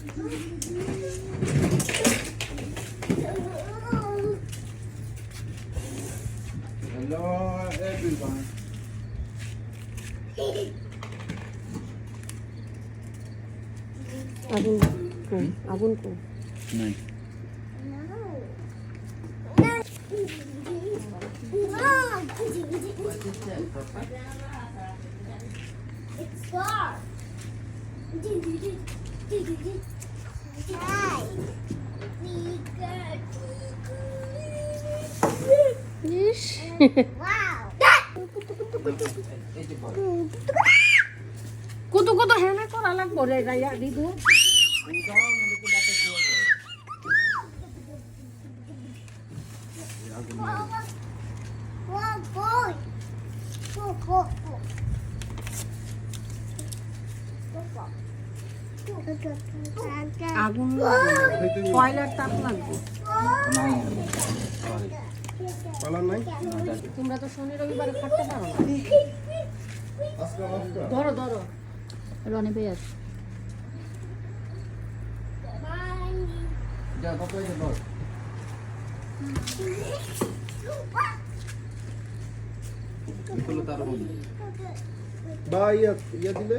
Hello everyone. আগুন কম আগুন কম নাই It's dark. Hi. Is Wow. কত কত হেনে করা লাগবো রে গাইয়া দিদু Wow, boy. Go, go, go. আগুন কয়লার তাপ লাগবে? তোমরা তো শনি রবিবারে খাটতে পারো না। ধরো ধরো। রনি ভাই আছে। বা ইয়া ইয়া দিলে?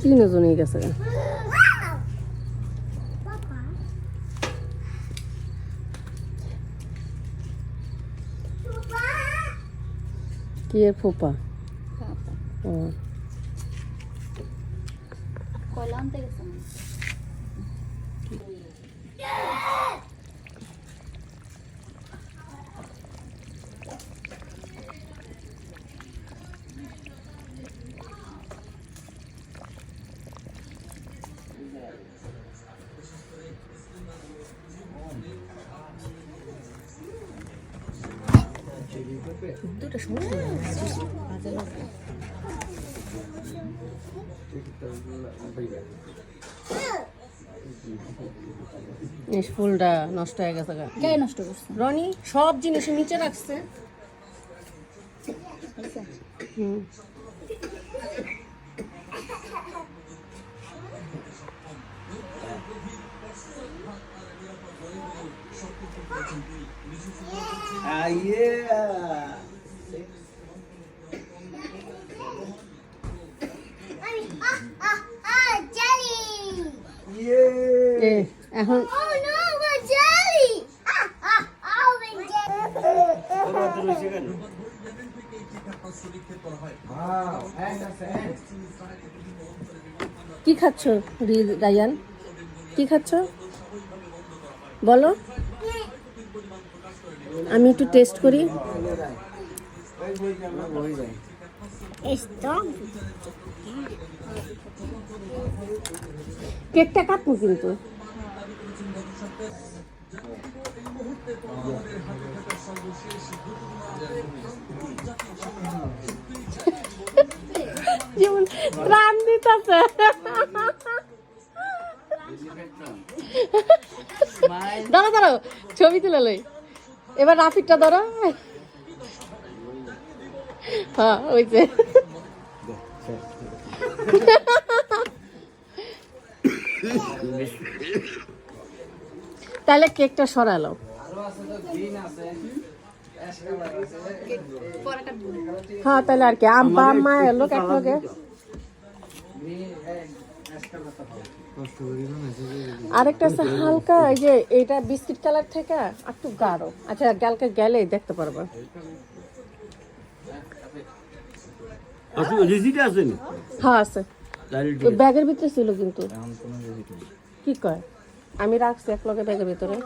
তিনজন গেছে। কি এর ফোপা? ও। কয়লা আনতে গেছে? দুটো সমস্যা কাজে লাগবে ফুলটা নষ্ট হয়ে গেছে কে নষ্ট করছে? রনি সব জিনিস নিচে রাখছে। হুম Ah, yeah. Ah, ah, ah, jelly. Yeah. এ, এখন Oh no, a jelly. Ah, ah, oh, a jelly. Wow, and a fan. কি খাচ্ছ রায়ান? কি খাচ্ছ? বলো। আমি একটু টেস্ট করি. কেকটা কাটবো কিন্তু। যেমন প্রাণ দিতেছে। দাঁড়া দাঁড়াও, ছবি তুলে লই। এবার রাফিকটা ধরো। হ্যাঁ ওই যে। তাহলে কেকটা সরালো। হ্যাঁ তাহলে আর কি আম্মা আম্মা এলো একলগে আরেকটা আছে হালকা এই যে এটা বিস্কিট কালার থেকে একটু গাঢ়। আচ্ছা কালকে গেলে দেখতে পারবা। হ্যাঁ আছে। ব্যাগের ভিতরে ছিল কিন্তু। কি কয়? আমি রাখছি এক লগে ব্যাগের ভিতরে।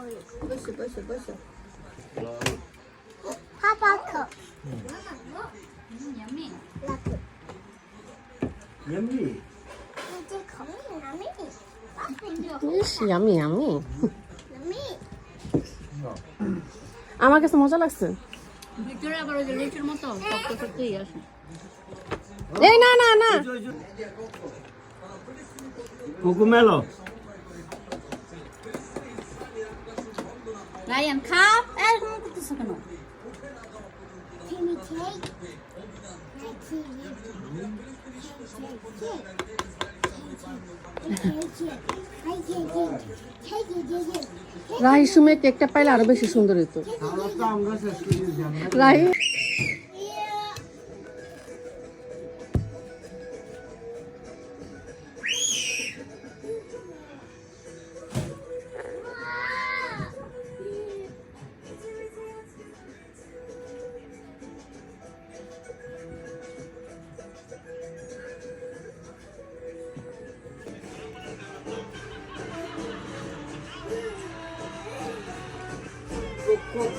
How ইয়ামি আমি আমি আমি আমার কাছে মজা লাগছে এই না না না কুকুমেলো রায়ান খাও এরকম করতেছো কেন. Take রাহি সুমে কেকটা পাইলে আরও বেশি সুন্দর হতো আমরা তো আমরা শেষ করে দিয়েছি Rahi Zombie,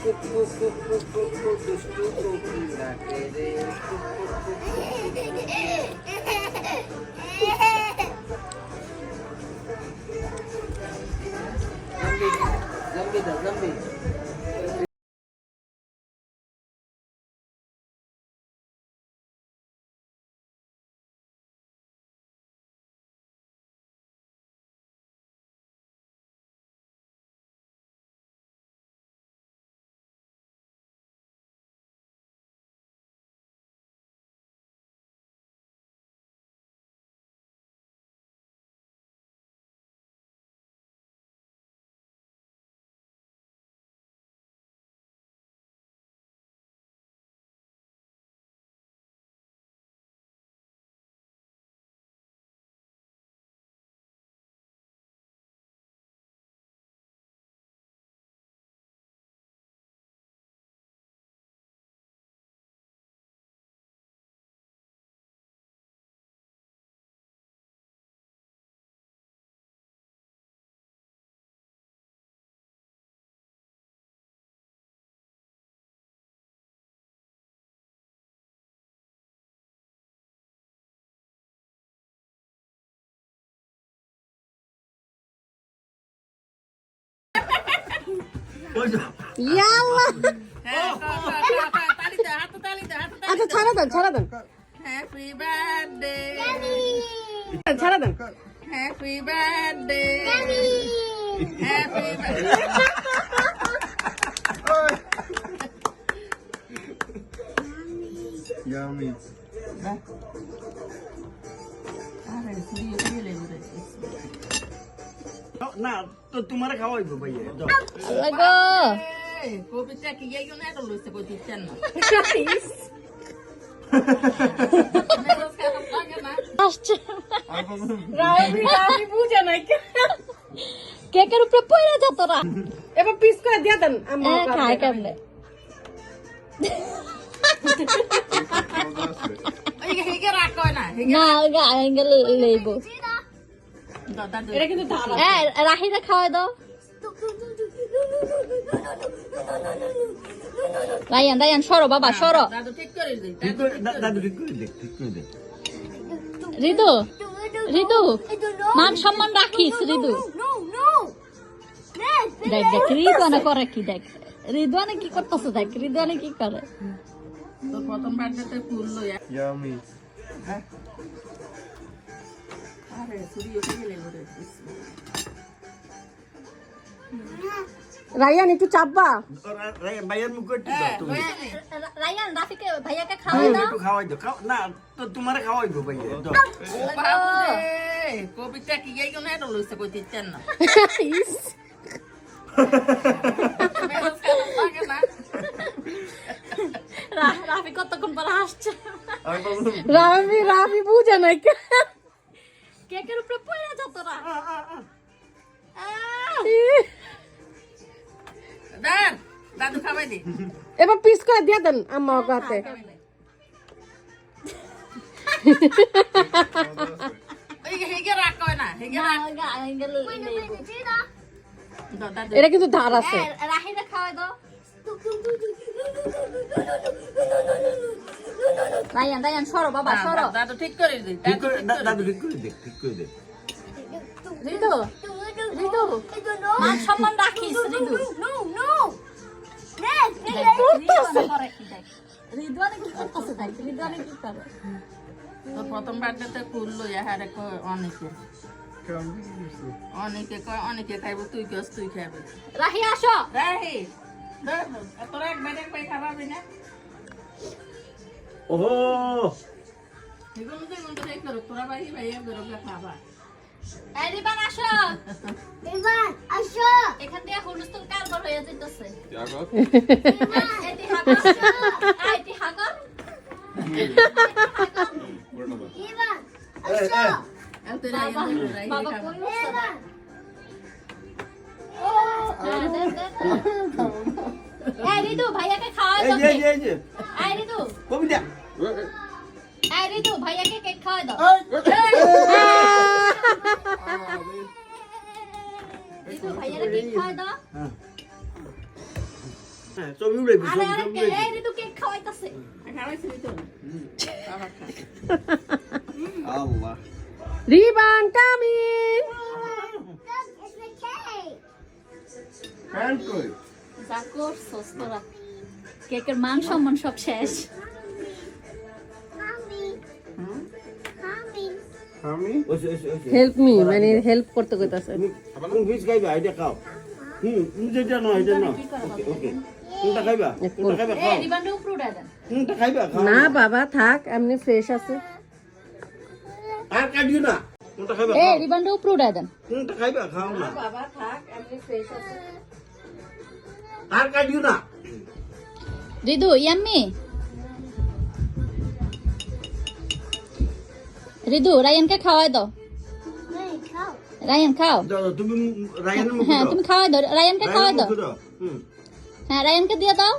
zombie, zombie. Zombie ইয়াল্লা আচ্ছা ছাড়া দেন ছাড়া দেন Happy birthday, ছাড়া দেন happy birthday, happy birthday. না তো তোমারে খাওয়াইবো ভাইয়া লাগো কবিতা কি এই জন্য এত লইছে দিচ্ছেন না? না কেকের উপরে যা তোরা। এবার পিস করে দিয়ে দেন খায় কেমনে? না না এটা কিন্তু হ্যাঁ রাহিরে খাওয়াই দাও। রায়ান রায়ান সরো বাবা সরো। দাদু ঠিক করে দিই ঠিক করে দা- দাদু ঠিক করে দে ঠিক করে দে ঋতু ঋতু মান সম্মান রাখিস ঋতু. দেখ দেখ রিদওয়ানে করে কি দেখ। রিদওয়ানে কি করতেছে দেখ রিদওয়ানে কি করে। প্রথম বার্থডেতে ফুল লইয়া রায়ান একটু চাপবা ভাইয়ের মুখ তুমি রায়ান রাফিকে ভাইয়াকে খাওয়াই দাও একটু খাওয়াই দাও না তো তোমারে খাওয়াইবো ভাইয়া ও কবিতা কি লইছে কই না ইস, রাফি কতক্ষণ পর বললাম রাফি রাফি বুঝে নাই কেকের উপরে পড়ে যা তোরা দাদ দাদু খাবাই দি এবার পিস করে দিয়ে দেন আম্মা দাদু এটা কিন্তু ধার আছে রাহিরে খাওয়াই দাও রায়ান রায়ান সরো বাবা সরো। দাদু ঠিক করে দিই ঠিক দাদু করে দাদু ঠিক করে দে ঠিক করে দে। ঋতু ঋতু মান সম্মান রাখিস কি করে তো প্রথম বার্থডেতে ফুল লইয়া হারে কয় অনেকে। অনেকে কয় অনেকে খাইব তুই গছ তুই খাবি রাহি আসো। রাহি তোরা একবার একবার খাবাবি না? ওহো। এগুলো তো এগুলো তো করো তোরা বাড়ি ভাইয়া বেরোবে খাবা। এই রিবান আসো। Ivan, Asha. এখান থেকে হুলস্থুল কারবার হয়ে যেতেছে Jago. এটি হাগর এটি হাগর রাহি রাহি বাবা কোন দে। এই ঋতু ভাইয়াকে খাওয়াই এই এই এই এই কবিতা। এই ঋতু ভাইয়াকে কেক খাওয়াই দাও। ঋতু ভাইয়াকে কেক খাওয়াই দাও। হ্যাঁ, ছবি উড়াইবি, আরে ঋতু কেক খাওয়াইতাছে। আল্লাহ। রিবান কেকের মান সম্মান সব শেষ। হেল্প মি মানে হেল্প করতে কইতাছে। তুমি কোন ফিস খাইবা এটা খাও। হুম তুমি যেটা নয় এটা নাও। ওকে ওকে। কোনটা খাইবা? কোনটা খাইবা এই রিবান্ডে উপরে উড়াই দেন। কোনটা খাইবা খাও। না বাবা থাক এমনি ফ্রেশ আছে। আর কাটিও না। কোনটা খাইবা এই রিবান্ডে উপরে উড়াই দেন। কোনটা খাইবা খাও না। বাবা থাক এমনি ফ্রেশ আছে। আর কাটিও না। রিদু ইয়াম্মি। রিদু রায়ানকে খাওয়াই দাও। Hey, রায়ান খাও। তুমি হ্যাঁ তুমি খাওয়াই দাও। রায়ানকে খাওয়াই দাও। হ্যাঁ রায়ানকে দিয়ে দাও।